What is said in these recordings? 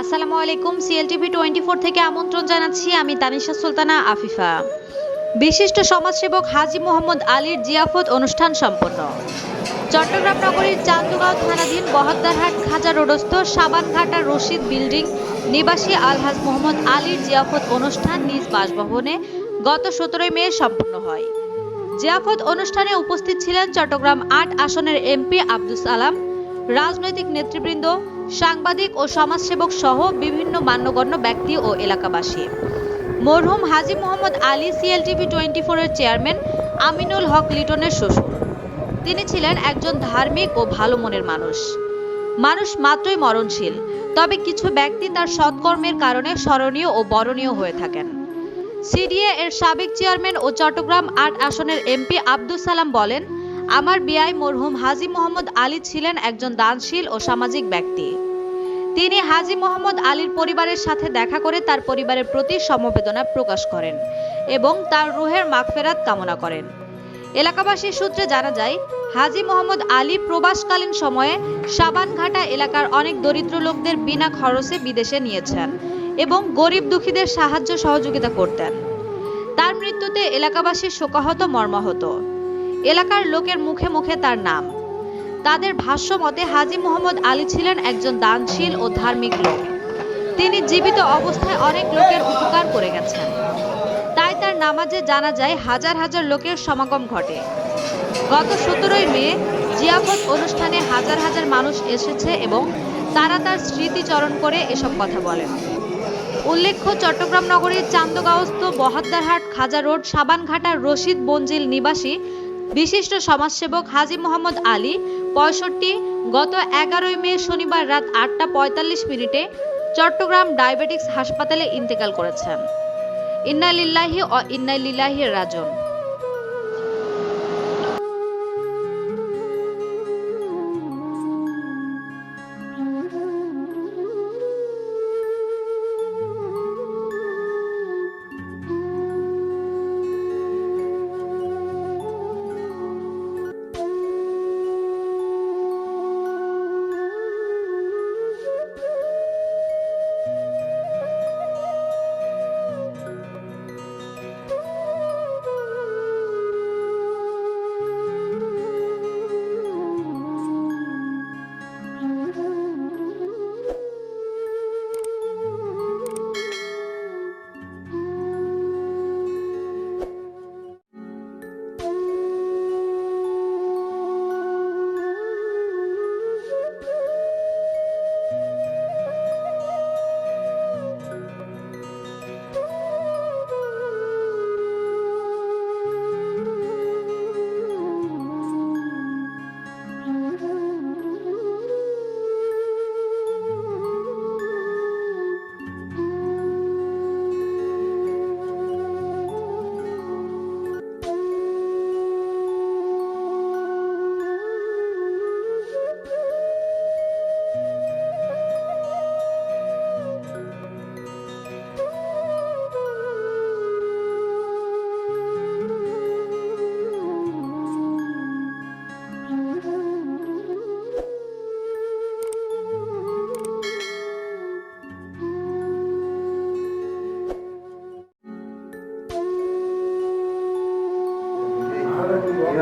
আসসালামু আলাইকুম CLTV twenty four থেকে আমন্ত্রণ জানাচ্ছি আমি তানিশা সুলতানা আফিফা। বিশিষ্ট সমাজসেবক হাজি মোহাম্মদ আলীর জিয়াফত অনুষ্ঠান সম্পন্ন। চট্টগ্রাম নগরীর চান্দুগাঁও থানাধীন বহদ্দারহাট খাজা রোডস্থ সাবানঘাটা রশিদ বিল্ডিং নিবাসী আলহাজ মোহাম্মদ আলীর জিয়াফত অনুষ্ঠান নিজ বাসভবনে গত সতেরোই মে সম্পন্ন হয়। জিয়াফত অনুষ্ঠানে উপস্থিত ছিলেন চট্টগ্রাম আট আসনের এমপি আব্দুল সালাম রাজনৈতিক নেতৃবৃন্দ, সাংবাদিক ও সমাজসেবক সহ বিভিন্ন মান্যগণ্য ব্যক্তি ও এলাকাবাসী। মরহুম হাজি মোহাম্মদ আলী সিএলটিভি টোয়েন্টি ফোরের চেয়ারম্যান আমিনুল হক লিটনের শ্বশুর। তিনি ছিলেন একজন ধার্মিক ও ভালো মনের মানুষ। মানুষ মাত্রই মরণশীল, তবে কিছু ব্যক্তি তার সৎকর্মের কারণে স্মরণীয় ও বরণীয় হয়ে থাকেন। সিডিএ এর সাবেক চেয়ারম্যান ও চট্টগ্রাম আট আসনের এমপি আব্দুল সালাম বলেন আমার বিআই মরহুম হাজি মোহাম্মদ আলী ছিলেন একজন দানশীল ও সামাজিক ব্যক্তি। তিনি হাজি মোহাম্মদ আলীর পরিবারের সাথে দেখা করে তার পরিবারের প্রতি সমবেদনা প্রকাশ করেন এবং তার রুহের মাগফেরাত কামনা করেন। এলাকাবাসীর সূত্রে জানা যায়, হাজি মোহাম্মদ আলী প্রবাসকালীন সময়ে সাবানঘাটা এলাকার অনেক দরিদ্র লোকদের বিনা খরচে বিদেশে নিয়েছেন এবং গরিব দুঃখীদের সাহায্য সহযোগিতা করতেন। তার মৃত্যুতে এলাকাবাসী শোকাহত মর্মাহত। এলাকার লোকের মুখে মুখে তার নাম। তাদের ভাষ্য মতে, হাজি মোহাম্মদ আলী ছিলেন একজন দানশীল ও ধার্মিক লোক। তিনি জীবিত অবস্থায় অনেক লোকের উপকার করে গেছেন। তাই তার নামাজে জানা যায়, হাজার হাজার লোকের সমাগম ঘটে। গত সতেরোই মে, জিয়াফত অনুষ্ঠানে হাজার হাজার মানুষ এসেছে এবং তারা তার স্মৃতিচরণ করে এসব কথা বলেন। উল্লেখ্য, চট্টগ্রাম নগরীর চান্দগাঁওস্থ বহাদ্দারহাট খাজা রোড সাবানঘাটার রশিদ বঞ্জিল নিবাসী বিশিষ্ট সমাজসেবক হাজী মোহাম্মদ আলী, পঁয়ষট্টি, গত এগারোই মে শনিবার রাত আটটা পঁয়তাল্লিশ মিনিটে চট্টগ্রাম ডায়াবেটিক্স হাসপাতালে ইন্তেকাল করেছেন। ইন্না লিল্লাহি ও ইন্না লিল্লাহি রাজন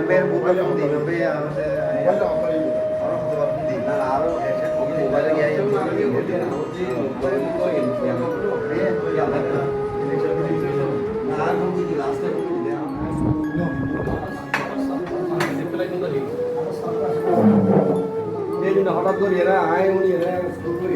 பேர் மொபைல் வந்து போய் அவர் அவரும் வந்து நான் யாரும் மொபைல் হঠাৎ করে এরা আয় উনি এরা স্কুল করে